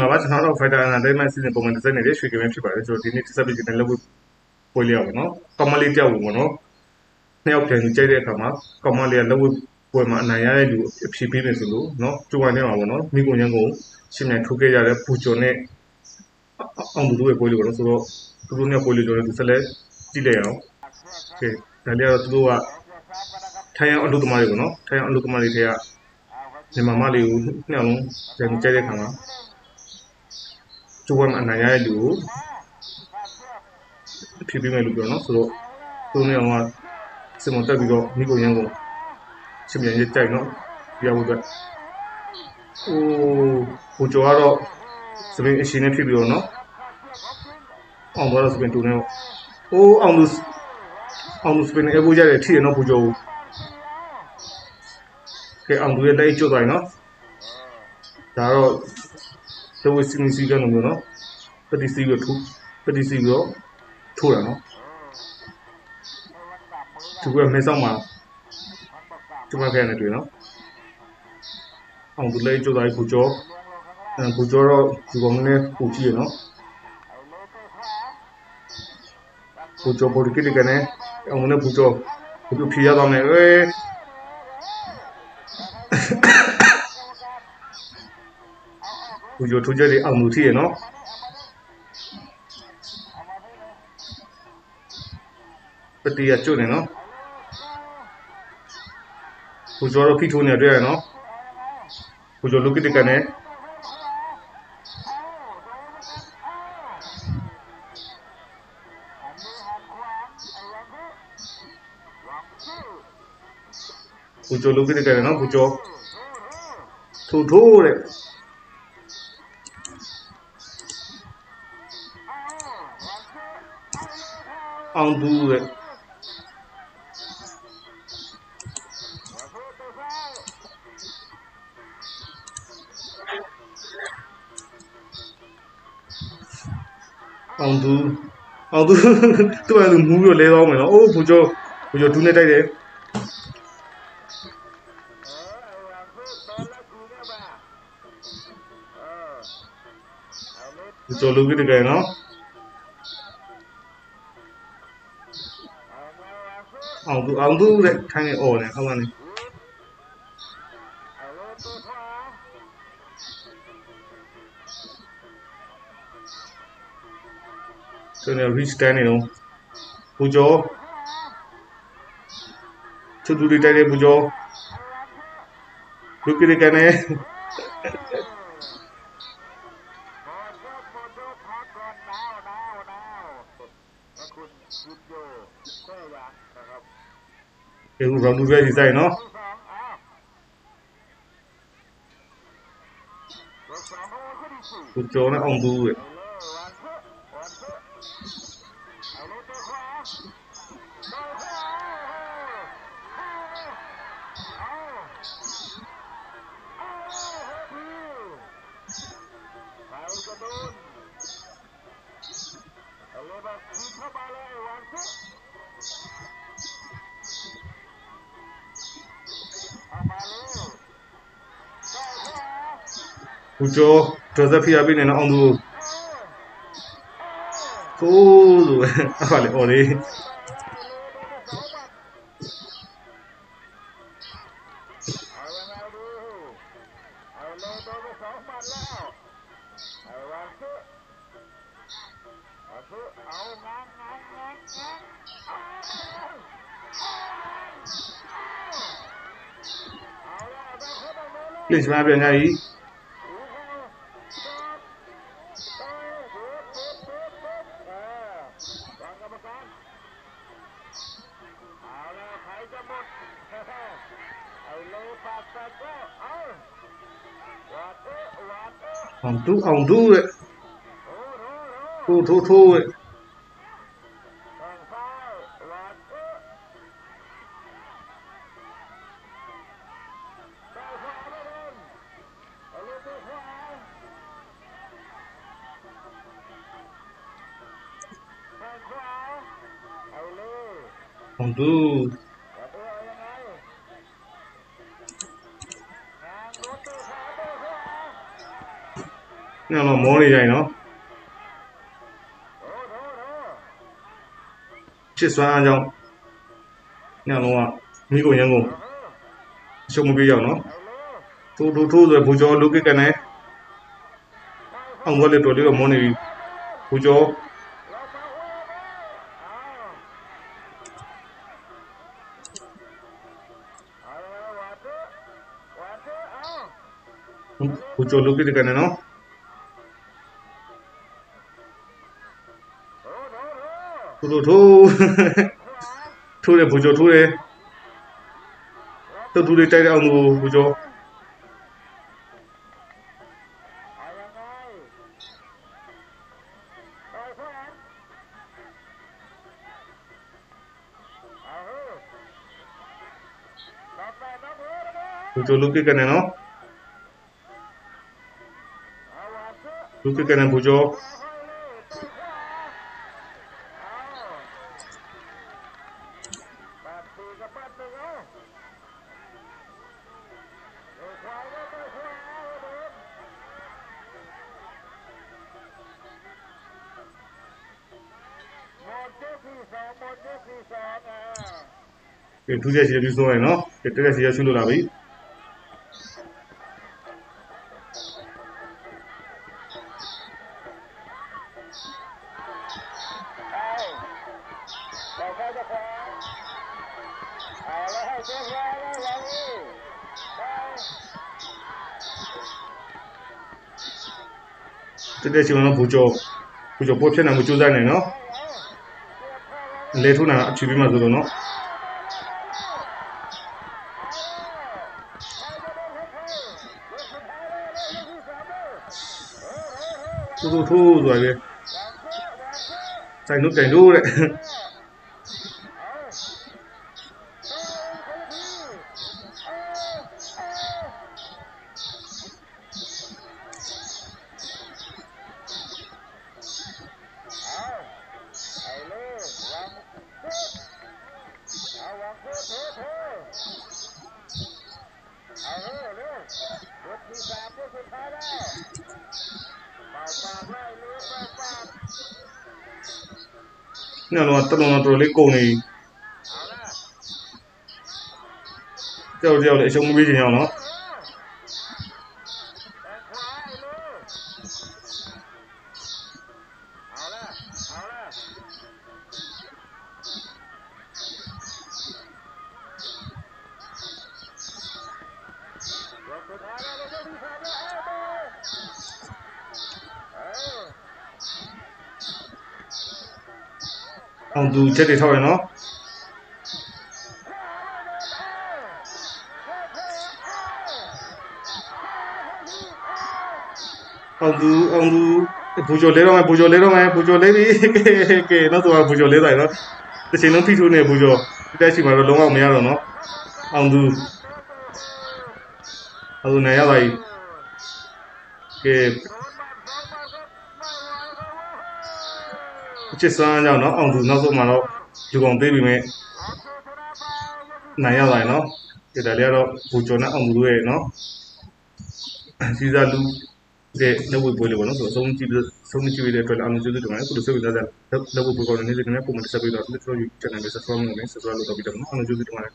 ငါပါကျွန်တော်တို့ fighter အန်ဒိုင်မန်စီစဉ်ပုံမှန်တစ်စက်နေတဲ့ရွှေကမင်းဖြစ်ပါတယ်ကျွန်တော်ဒီနေ့တစ်စက်ပြီးကျွန်တော်လုပ်ပွဲလေးရပါတော့။ကောမလေးကြောက်ဘူးပေါ့နော်။နှစ်ယောက်ပြန်ကြိုက်တဲ့အခါမှာကောမလေးကလုပ်ပွဲမှာအနိုင်ရတဲ့လူအဖြေပေးမယ်ဆိုလို့နော်ကျိုးဝိုင်းထဲမှာပေါ့နော်မိကုန်ရန်ကိုရှင်းမြန်ထိုးခဲ့ရတဲ့ပူကျော်နဲ့အောင်သူတို့ရဲ့ပွဲလေးပေါ့နော်ဆိုတော့သူတို့နဲ့ပွဲလေးကျွန်တော်ဒီဆက်လက်ကြည့်လိုက်အောင်။ကဲဒါလေးကတော့သူတို့ကထိုင်အောင်အလုပ်သမားတွေပေါ့နော်။ထိုင်အောင်အလုပ်သမားတွေထဲကမြန်မာမလေးကိုနှစ်အောင်လုံးပြန်ကြိုက်တဲ့အခါမှာ ကျိုးဝိုင်းမှာအနိုင်ရတဲ့လူကိုအဖြေပေးမယ်လို့ပြောနော်ဆိုတော့သူတို့နဲ့အောင်ကစင်မတက်ပြီးတော့မိကုန်ရန်ကိုရှင်မြန်ရေးတိုက်နော်ပြဖို့အတွက်ဟိုဟိုကျော်ကတော့စပင်းအရှင်နဲ့ဖြစ်ပြီးတော့နော်အောင်တော့စပင်းတူနေတော့ဟိုအောင်လူအောင်လူစပင်းအဘူကြတယ်ထိရနော်ဘူကျော်ကဲအောင်လူရဲ့လက်ကျွတ်သွားပြီနော်ဒါတော့ တဝစီမစီကနော်မျိုးနော်ပတိစီပြီးတော့ပတိစီပြီးတော့ထိုးတာနော်သူကမဲဆောက်မှာကျမဖက်နဲ့တွေ့နော်အောင်သူလေးကြိုးသားဘူကျော်အဲဘူကျော်တော့ဒီကောင်နဲ့ပူကြည့်ရနော်ဘူကျော်ပေါ်ကိတကနေအောင်နဲ့ဘူကျော်ဘူဖြီရတော့မယ်အေး ဘူကျော်ထိုးကြတယ်အောင်လူထီရနော်ပတိရကျွတ်နေနော်ဘူကျော်တော့ဖိထိုးနေတွေ့ရနော်ဘူကျော်လုကိတကနေဘူကျော်လုကိတကနေနော်ဘူကျော်ထိုးထိုးတဲ့ အောင်သူတဲ့အောင်သူအောင်သူသူ့အလူမူးပြီးလဲသွားမယ်နော်အိုးဘူကျော်ဘူကျော်ဒူးနဲ့တိုက်တယ်ဘူကျော်လူကြီးတကယ်နော် အောင်သူအောင်သူတဲ့ထိုင်းနေအော်နေဟုတ်ပါနေဆိုနေ reach တန်းနေတော့ဘူကျော်သူသူတွေတိုက်တဲ့ဘူကျော်လူကြီးတက ယ်နဲ့ဒီရောင်းလူတွေဒီဆိုင်နော်ဘူကျော်နဲ့အောင်သူရဲ့ဘူကျော်ဒရဇဖီယာပြနေနော်အောင်သူကိုဆိုအဲ့ပါလေအော်လေလ စ်မပြန်ကြပြီအောင်သူအောင် သူတဲ့ထိုးထိုးထိုးတဲ့အောင်သူန ညတော့မောနေကြရင်နော်ချစ်စွမ်းအားကြောင့်ညလုံးကမိကိုရန်ကုန်ရှုံးမပြေးရောက်နော်ထိုးထိုးထိုးဆိုဘူကျော်လုကိကနေအောင်ဝလေတော်လေးတော့မောနေပြီဘူကျော်ဘူကျော်လုကိကနေနော် ထိုးထိုးထိုးထိုးတယ်ဘူကျော်ထိုးတယ်တူတူလေးတိုက်တဲ့အောင်ကိုဘူကျော်ဘူကျော်လုကိကနေနော်လုကိကနေဘူကျော် ကဲထူးချက်ရှိပြီးဆိုရင်နော်ကဲတက်တက်စီရရှ တက်တက်ရှင်တော့ဘူကျော်ဘူကျော်ပို့ဖြစ်နေမှုစူးစမ်းနေနော်လေထုနာအချီပြီးမှဆိုတော့နော်သူတို့ထိုးဆိုရယ်ဆိုင်တို့တိုင်တို့တဲ့ ညတော့တလုံးတော့တော်လေးကုန်နေကြောက်ကြောက်လေးအရှုံးမပေးချင်အောင်နော် အောင်သူချက်တွေထောက်ရနော်အောင်သူအောင်သူဘူကျော်လဲတော့မယ်ဘူကျော်လဲတော့မယ်ဘူကျော်လဲပြီကဲတော့သူကဘူကျော်လဲတိုင်းနော်တစ်ချိန်လုံးဖိထိုးနေဘူကျော်တက်ရှိမှာတော့လုံးဝမရတော့နော်အောင်သူအောင်သူနိုင်ရပါ ပြီကဲ ချစ်စွမ်းကြောင့်နော်အောင်သူနောက်ဆုံးမှာတော့ယူကောင်သေးပြီမဲ့နိုင်ရပါရဲ့နော်ဒီတလေးကတော့ဘူကျော်နဲ့အောင်သူရဲ့နော်စီစာလူတဲ့လက်ဝဲပွဲလေးပေါ့နော်ဆိုတော့ဆုံးကြည့်ပြီးဆုံးကြည့်ပြီးတဲ့အတွက်လည်းအောင်ကျေးဇူးတင်ပါတယ်ခုလိုစိတ်ဝင်စားတဲ့လက်ဝဲပွဲကောင်းတဲ့နေ့စဉ်နဲ့ပုံမှန်တက်ဆက်ပြီးတော့ဒီလို channel လေး subscribe လုပ်နေ subscribe လုပ်တော့ပြီးတော့နော်အောင်ကျေးဇူးတင်ပါတယ်